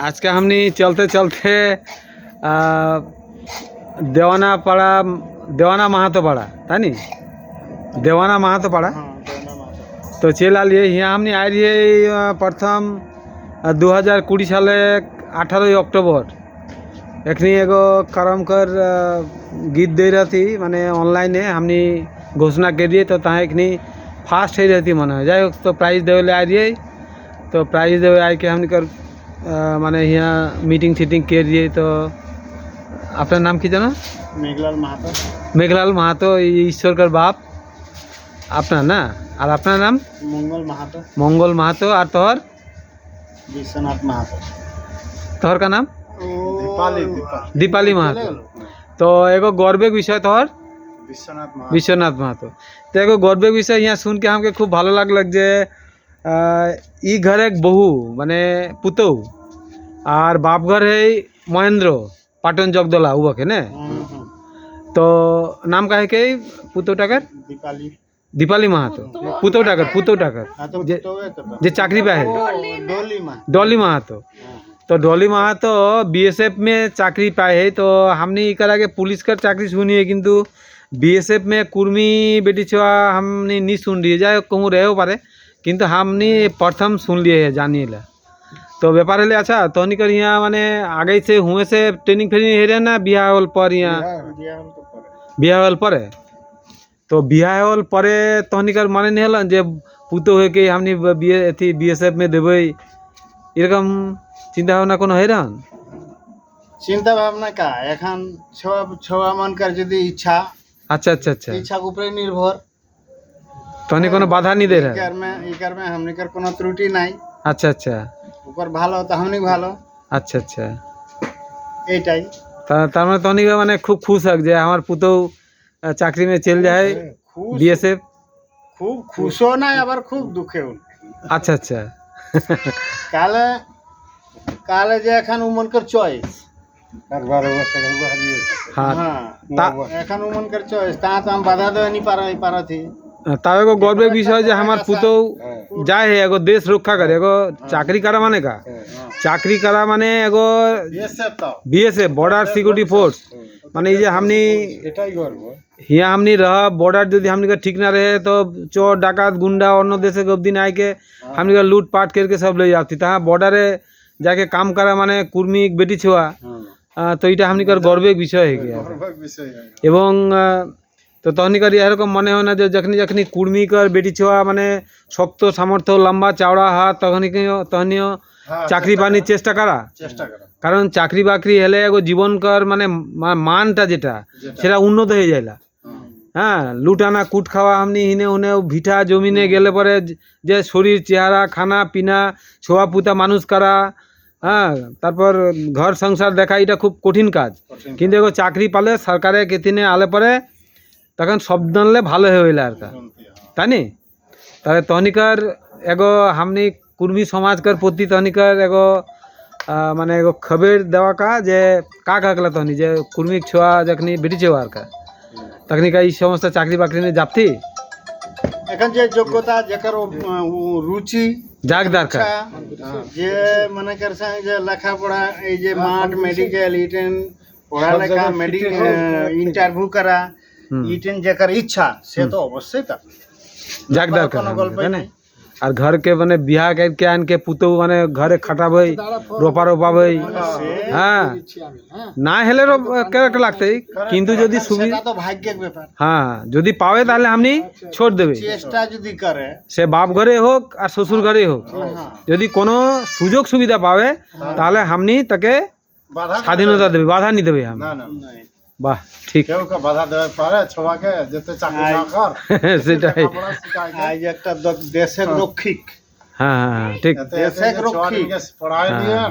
आज का हमने चलते चलते देवाना पाड़ा देवाना महातो पाड़ा था नी देवाना महातो पाड़ा তো চলে আলিয়ে হিয়া আমনি আইলিয়ে প্রথম দু হাজার কুড়ি সালে আঠারোই অক্টোবর। এখনি এগো করমকর গীত দে রহি মানে অনলাইনে আমনি ঘোষণা করিয়ে তো তাহা এখনি ফার্স্ট হয়ে রহি মনে হয়। যাই হোক তো প্রাইজ দেওয়ালে আইলিয়ে তো প্রাইজ দেওয়া আইকে আমনি মানে यहाँ मीटिंग टीटिंग के दिए तो আপনার নাম কি জানো মেঘলাল মাহাতো মেঘলাল মাহাতো এই ঈশ্বরকর বাপ আপনার না আর আপনার নাম মঙ্গল মাহাতো মঙ্গল মাহাতো আর তোর বিশ্বনাথ মাহাতো তোর का नाम দীপালি दीपाली माहातो तो एगो गौरवे विषय तोहर বিশ্বনাথ মাহাতো विश्वनाथ माहातो तो एगो गौरवे विषय यहाँ सुन के हमके खूब भालो लागलक जे अ, ई घर एक बहू माने पुतौ আর বাপ ঘর है মহেন্দ্র পাটন জগদলা উবকে ने হুম, হুম। তো নাম কাহে के পুতৌ টাকার দীপালি दीपाली माहातो पुतौ टाकर पुतौ टाकर হ্যাঁ তো যে- তো এ তো তো। যে চাকরি পায় ও, ডলি মা डॉली माहातो হ্যাঁ, तो डॉली माहातो बीएसएफ में चाकरी पाए है तो हमने ई करा के पुलिस कर चाकरी सुनी है किंतु बीएसएफ में कुर्मी बेटी छुआ हमने नहीं सुन रही है जाए कहूँ रहे हो पारे किंतु हमने प्रथम सुन लिए है जानिए ला तो व्यापार हले अच्छा तहनिकर यहाँ माने आगे से हुए से ट्रेनिंग फ्रेनिंग है ना बिहार होल पर यहाँ দিয়া হল তো পরে। বিয়া হল পরে তো বিয়া হল পরে তহনিকার মানে নিয়ে হলেন যে পুতো হয়ে কে আপনি বিয়ে এথি বিএসএফ মে দেবই এরকম চিন্তা ভাবনা কোনো হয় না চিন্তা ভাবনা কা এখন ছোয়া ছোয়া মানকার যদি ইচ্ছা আচ্ছা আচ্ছা আচ্ছা ইচ্ছা উপরে নির্ভর তহনি কোনো বাধা নি দে রা ইকার মে ইকার মে हमनिकर কোনো ত্রুটি নাই আচ্ছা আচ্ছা উপর ভালো তো हमनी ভালো আচ্ছা আচ্ছা এইটাই তা তার মানে তহনিকা মানে খুব খুশ হক যে আমার পুতো আহ, চাকরি মে চল যায় খুব বিএসএফ খুব খুশও নাই আবার খুব দুঃখেও নাই। আচ্ছা আচ্ছা কালে কালে যে এখন উমনকর চয়েস হ্যাঁ হ্যাঁ তা- এখন উমনকর চয়েস তা তো हम বাধা দেওয়া নি পারা পারাথি তাও एगो गौरव বিষয় যে আমার পুতো যায় है एगो देश रक्षा करे एगो चाकरी करा माने का चाकरी करा माने एगो বিএসএফ তো बीएसएफ बॉर्डर सिक्योरिटी फोर्स মানে এই যে हमनी এটাই গর্ব हिया हमनी रह बॉर्डर यदि हमनी का ठीक ना रहे तो चोर डाकात गुंडा अन्य देश के दिन आए के हमनी का लूट पाट करके सब ले जाती ता बॉर्डरे जाके काम करा माने कुर्मी बेटी छुआ আহ, তো এটা हमनी कर গর্বের বিষয় হয়ে গিয়া এবং আহ, তো তখনকার এরকম মনে হয় না যে যখনই যখনই কুর্মিকর বেটি ছোঁয়া মানে শক্ত সামর্থ্য লম্বা চওড়া হাত তখনই তখনইও চাকরি পানির চেষ্টা করা? কারণ চাকরি বাকরি হলে এগো জীবনকর মানে মানটা যেটা সেটা উন্নত হয়ে যায়লা হ্যাঁ লুটানা কুট খাওয়া আমনি হিনে হুনে ভিটা জমিনে গেলে পরে যে- যে শরীর চেহারা খানা পিনা ছোয়া পুতা মানুষ করা হ্যাঁ তারপর ঘর সংসার দেখা এটা খুব কঠিন কাজ। কিন্তু এগো চাকরি পালে সরকারে কেতিনে আলে পরে তখন সব জানলে ভালো হয়ে হইলে আর কা তাই নি? তাহলে তহনিকার এগো হামনি কুর্মী সমাজকার প্রতি তহনিকার এগো আহ, মানে এগো খবর দেওয়া কা যে কা কাকলা তহনি যে কুর্মিক ছোয়া যখনি বেটি ছোয়া আর কা? তখনি কা এই সমস্ত চাকরি বাকরি নিয়ে যাবতি এখন যে যোগ্যতা যেকার ও- ও রুচি যাক দরকার ইচ্ছা, যে মনে করছে যে লেখাপড়া এই যে মাঠ মেডিকেল ইটেন পড়ালেখা মেডিকেল ইন্টারভিউ করা হুম। ইটেন যেকার ইচ্ছা সে তো অবশ্যই তার যাক দরকার কোনো গল্পই তাই না? নাই। আর ঘর के মানে বিয়া के आन के पुतौ মানে ঘরে খাটাবই রোপা রোপাবই হ্যাঁ না হেলে কেরক লাগতেই কিন্তু যদি সুবিধা সেটা তো ভাগ্যের ব্যাপার হ্যাঁ যদি পাবে তাহলে আপনি ছোট দেবে চেষ্টা যদি করে সে বাপ ঘরে হোক আর শ্বশুর ঘরে হোক হ্যাঁ, যদি কোনো সুযোগ সুবিধা পাবে তাহলে আপনি তাকে বাধা স্বাধীনতা দেবে বাধা নি দেবে আমি না না বাহ ঠিক। কেউ কে বাধা দেওয়া পারে ছোয়াকে যেতে চাকরি না কর। সেটাই। আজ একটা দেশের রক্ষিক। হ্যাঁ হ্যাঁ হ্যাঁ ঠিক। দেশের রক্ষিক। হ্যাঁ।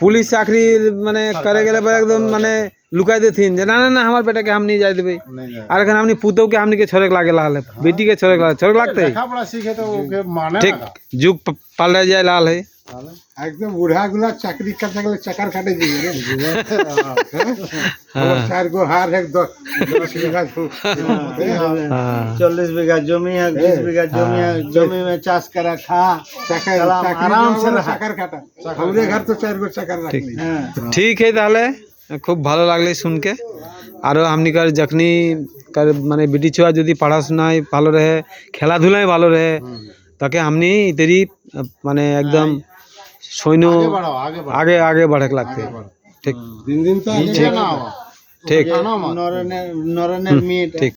पुलिस चाकरी मैंने करे गए मैंने लुकाय देन ना ना हमार बेटा के हम नहीं जाए देवे और हमनी पुतौ के हमनी के छोड़े लागे लाल है बेटी के छोड़े लागे छोड़े लागते है ठीक जुग पाल जाए लाल है একদম বুড়া গুলা চাকরি করতে গেলে চাকার কাটে দিবে রে। বুড়া চার গো হার এক चौलीस बीघा जमी है बीस बीघा जमी है जमी में चाष करा खा सलाम, आराम से रहा हमरे घर तो चार गो चक्कर ठीक हाँ। ঠিক है তাহলে খুব ভালো লাগলে শুনকে আরও আমনিকার যখনই কার মানে বেটি ছোয়া যদি পড়াশোনায় ভালো রহে খেলাধুলায় ভালো রহে তাকে আমনি ইতেরি মানে একদম সৈন্য बढ़ाओ आगे बढ़ाओ আগে আগে বাড়ে লাগতে ঠিক दिन दिन तो ঠিক ঠিক। নরনের নরনের মেয়েটা। ঠিক।